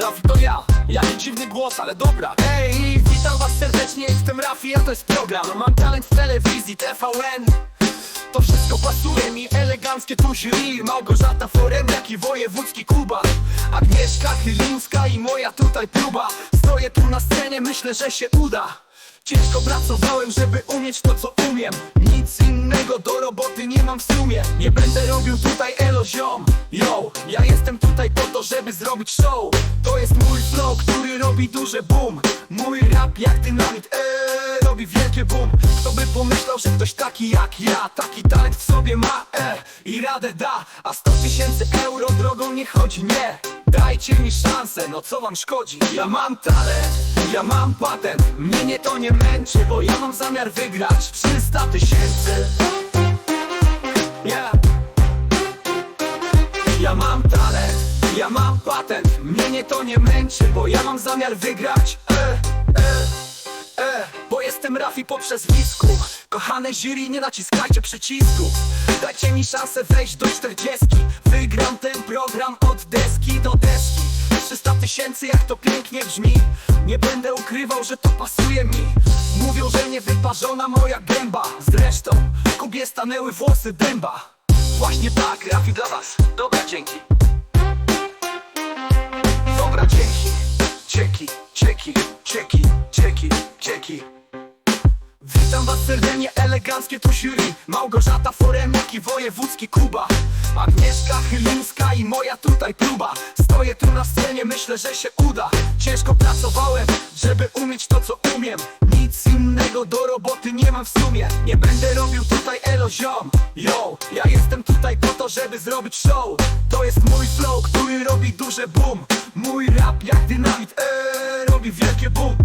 Rafi to ja, jaki dziwny głos, ale dobra. Ej, witam was serdecznie, jestem Rafi, a to jest program. Mam talent w telewizji, TVN to wszystko pasuje mi, eleganckie tu jury. Małgorzata Foremniak i wojewódzki Kuba. Agnieszka Chylińska i moja tutaj próba. Stoję tu na scenie, myślę, że się uda Ciężko pracowałem, żeby umieć to, co umiem. Nic innego do roboty nie mam w sumie. Nie będę robił tutaj elo ziom. Yo, ja jestem tutaj po to, żeby zrobić show. To jest mój flow, który robi duże boom. Mój rap jak dynamit, eee, robi wielkie boom. Kto by pomyślał, że ktoś taki jak ja Taki talent w sobie ma, e, i radę da. A 100 tysięcy euro drogą nie chodzi, nie Dajcie mi szansę, no co wam szkodzi? Ja mam talent, ja mam patent. Mnie nie to nie męczy, bo ja mam zamiar wygrać 300 tysięcy. Yeah ja mam talent, ja mam patent. Mnie nie to nie męczy, bo ja mam zamiar wygrać e, e, e, Bo jestem Rafi po przezwisku. Kochane jury, nie naciskajcie przycisku. Dajcie mi szansę wejść do 40 Wygram ten program od deski do deski. 300 tysięcy, jak to pięknie brzmi. Nie będę ukrywał, że to pasuje mi. Mówią, że nie wyparzona moja gęba. Zresztą, Kubie stanęły włosy dęba. Właśnie tak, Rafi dla was. Dobra, dzięki Witam was serdecznie, eleganckie tu jury. Małgorzata Foremniak i wojewódzki Kuba. Agnieszka Chylińska i moja tutaj próba. Stoję tu na scenie, myślę, że się uda. Ciężko pracowałem, żeby umieć to, co umiem. Nic innego do roboty nie mam w sumie. Nie będę robił tutaj elo ziom. Yo, ja jestem tutaj po to, żeby zrobić show. To jest mój flow, który robi duże boom. Mój rap jak dynamit, eee, robi wielkie boom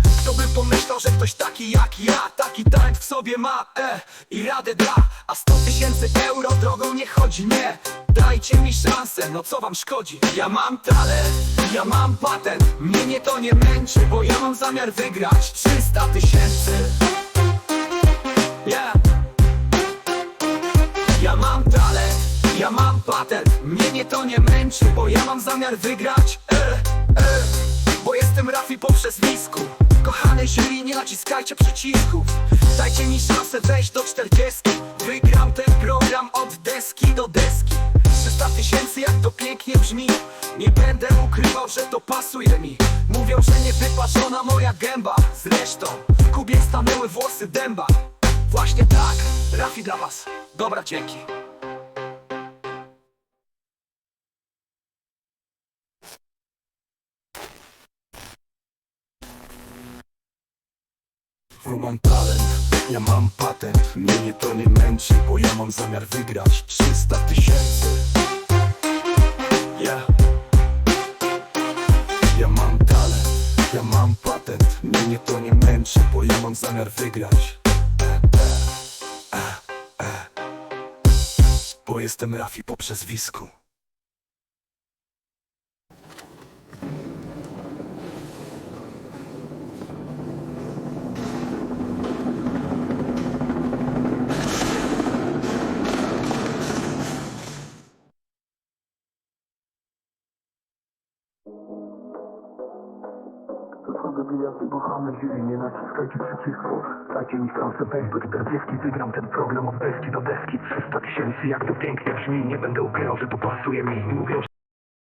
pomyślał, że ktoś taki jak ja Taki talent w sobie ma, e, i radę da. A 100 tysięcy euro drogą nie chodzi, nie. Dajcie mi szansę, no co wam szkodzi? Ja mam talent, ja mam patent. Mnie nie to nie męczy, bo ja mam zamiar wygrać 300 tysięcy. Yeah. Ja mam talent, ja mam patent. Mnie nie to nie męczy, bo ja mam zamiar wygrać e, e, Bo jestem Rafi po przezwisku Kochane jury, nie naciskajcie przycisków. Dajcie mi szansę wejść do 40 Wygram ten program od deski do deski. 300 tysięcy, jak to pięknie brzmi. Nie będę ukrywał, że to pasuje mi. Mówią, że nie wyparzona moja gęba. Zresztą, Kubie stanęły włosy dęba Właśnie tak, Rafi dla was. Dobra, dzięki mam talent, ja mam patent. Mnie nie to nie męczy, bo ja mam zamiar wygrać 300 tysięcy. Ja Ja mam talent, ja mam patent. Mnie nie to nie męczy, bo ja mam zamiar wygrać. E, e, e. Bo jestem Rafi po przezwisku To są debiliaty, kochane jury, nie naciskajcie przycisków. Dajcie mi szansę wejść do 40, wygram ten program od deski do deski. 300 tysięcy, jak to pięknie brzmi, nie będę ukrywał, że to pasuje mi. Mówią,